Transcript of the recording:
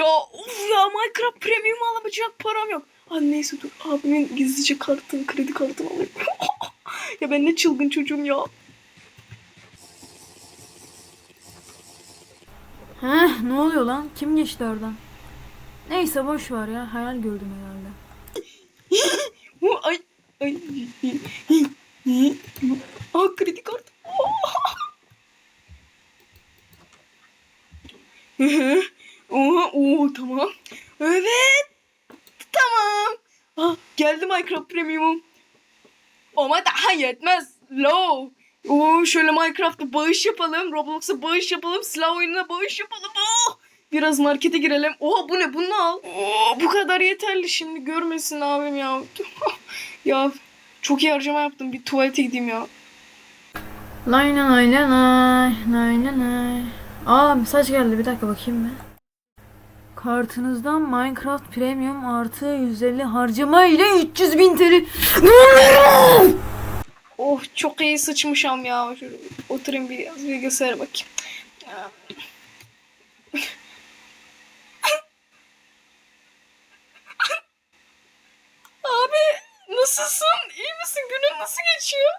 Ya of ya Minecraft Premium alamayacak param yok. Hadi neyse dur abimin gizlice kartını kredi kartını alayım. ya ben ne çılgın çocuğum ya. Heh ne oluyor lan? Kim geçti oradan? Neyse boş ver ya. Hayal gördüm herhalde. Hu, Ay ay. Aa kredi kartı. Oo tamam. Evet. Tamam. Ah, geldi Minecraft Premium. Ama daha yetmez. Low. Oo, şöyle Minecraft'ta bağış yapalım. Roblox'a bağış yapalım. Silah oyununa bağış yapalım. Oh! Biraz markete girelim. Oha bu ne? Bunu al. Oo, bu kadar yeterli şimdi. Görmesin abim ya. ya çok iyi harcama yaptım. Bir tuvalete gideyim ya. Lay lay lay lay lay lay. Aa mesaj geldi bir dakika bakayım ben. Kartınızdan Minecraft Premium artı 150 harcama ile 300 bin TL. Oh çok iyi sıçmışam ya. Şöyle oturayım biraz bilgisayara bakayım. Abi nasılsın? İyi misin? Günün nasıl geçiyor?